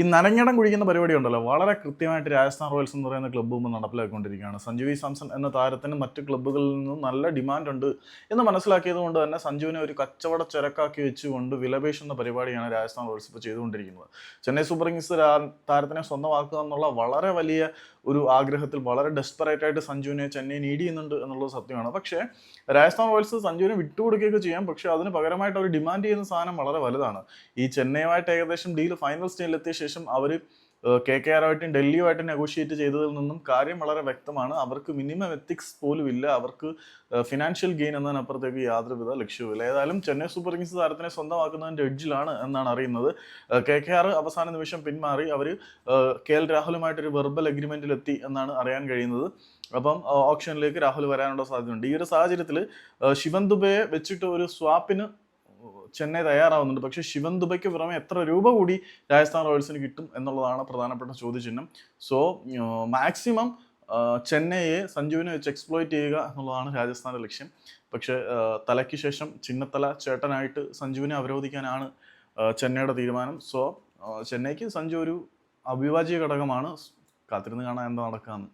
ഈ നനഞ്ഞടം കുഴിക്കുന്ന പരിപാടി ഉണ്ടല്ലോ. വളരെ കൃത്യമായിട്ട് രാജസ്ഥാൻ റോയൽസ് എന്ന് പറയുന്ന ക്ലബ്ബ് മുമ്പ് നടപ്പിലാക്കിക്കൊണ്ടിരിക്കുകയാണ്. സഞ്ജു വി സാംസൺ എന്ന താരത്തിന് മറ്റ് ക്ലബ്ബുകളിൽ നിന്നും നല്ല ഡിമാൻഡ് ഉണ്ട് എന്ന് മനസ്സിലാക്കിയത് കൊണ്ട് തന്നെ സഞ്ജുവിനെ ഒരു കച്ചവട ചരക്കാക്കി വെച്ചുകൊണ്ട് വിലപേശുന്ന പരിപാടിയാണ് രാജസ്ഥാൻ റോയൽസ് ഇപ്പോൾ ചെയ്തുകൊണ്ടിരിക്കുന്നത്. ചെന്നൈ സൂപ്പർ കിങ്സ് താരത്തിനെ സ്വന്തമാക്കുക എന്നുള്ള വളരെ വലിയ ഒരു ആഗ്രഹത്തിൽ വളരെ ഡെസ്പറേറ്റ് ആയിട്ട് സഞ്ജുവിനെ ചെന്നൈ നീഡ് ചെയ്യുന്നുണ്ട് എന്നുള്ളത് സത്യമാണ്. പക്ഷേ രാജസ്ഥാൻ റോയൽസ് സഞ്ജുവിനെ വിട്ടുകൊടുക്കുകയൊക്കെ ചെയ്യാം. പക്ഷേ അതിന് പകരമായിട്ട് അവർ ഡിമാൻഡ് ചെയ്യുന്ന സാധനം വളരെ വലുതാണ്. ഈ ചെന്നൈയുമായിട്ട് ഏകദേശം ഡീൽ ഫൈനൽ സ്റ്റേജിലെത്തിയ ശേഷം അവർ കെ കെ ആറുമായിട്ടും ഡൽഹിയുമായിട്ട് നെഗോഷിയേറ്റ് ചെയ്തതിൽ നിന്നും കാര്യം വളരെ വ്യക്തമാണ്. അവർക്ക് മിനിമം എത്തിക്സ് പോലും ഇല്ല. അവർക്ക് ഫിനാൻഷ്യൽ ഗെയിൻ എന്നതിനപ്പുറത്തേക്ക് യാതൊരുവിധ ലക്ഷ്യവുമില്ല. ഏതായാലും ചെന്നൈ സൂപ്പർ കിങ്സ് താരത്തിനെ സ്വന്തമാക്കുന്നതിന്റെ എഡ്ജിലാണ് എന്നാണ് അറിയുന്നത്. കെ കെ ആർ അവസാന നിമിഷം പിന്മാറി അവർ കെ എൽ രാഹുലുമായിട്ടൊരു വെർബൽ അഗ്രിമെന്റിലെത്തി എന്നാണ് അറിയാൻ കഴിയുന്നത്. അപ്പം ഓപ്ഷനിലേക്ക് രാഹുൽ വരാനുള്ള സാധ്യതയുണ്ട്. ഈ ഒരു സാഹചര്യത്തിൽ ശിവൻ ദുബയെ വെച്ചിട്ട് ഒരു സ്വാപ്പിന് ചെന്നൈ തയ്യാറാവുന്നുണ്ട്. പക്ഷേ ശിവൻ ദുബയ്ക്ക് പുറമെ എത്ര രൂപ കൂടി രാജസ്ഥാൻ റോയൽസിന് കിട്ടും എന്നുള്ളതാണ് പ്രധാനപ്പെട്ട ചോദ്യചിഹ്നം. സോ മാക്സിമം ചെന്നൈയെ സഞ്ജുവിനെ വെച്ച് എക്സ്പ്ലോയിറ്റ് ചെയ്യുക എന്നുള്ളതാണ് രാജസ്ഥാന്റെ ലക്ഷ്യം. പക്ഷേ തലയ്ക്ക് ശേഷം ചിന്നത്തല ചേട്ടനായിട്ട് സഞ്ജുവിനെ അവരോധിക്കാനാണ് ചെന്നൈയുടെ തീരുമാനം. സോ ചെന്നൈക്ക് സഞ്ജു ഒരു അവിഭാജ്യ ഘടകമാണ്. കാത്തിരുന്ന് കാണാൻ എന്താ നടക്കാന്ന്.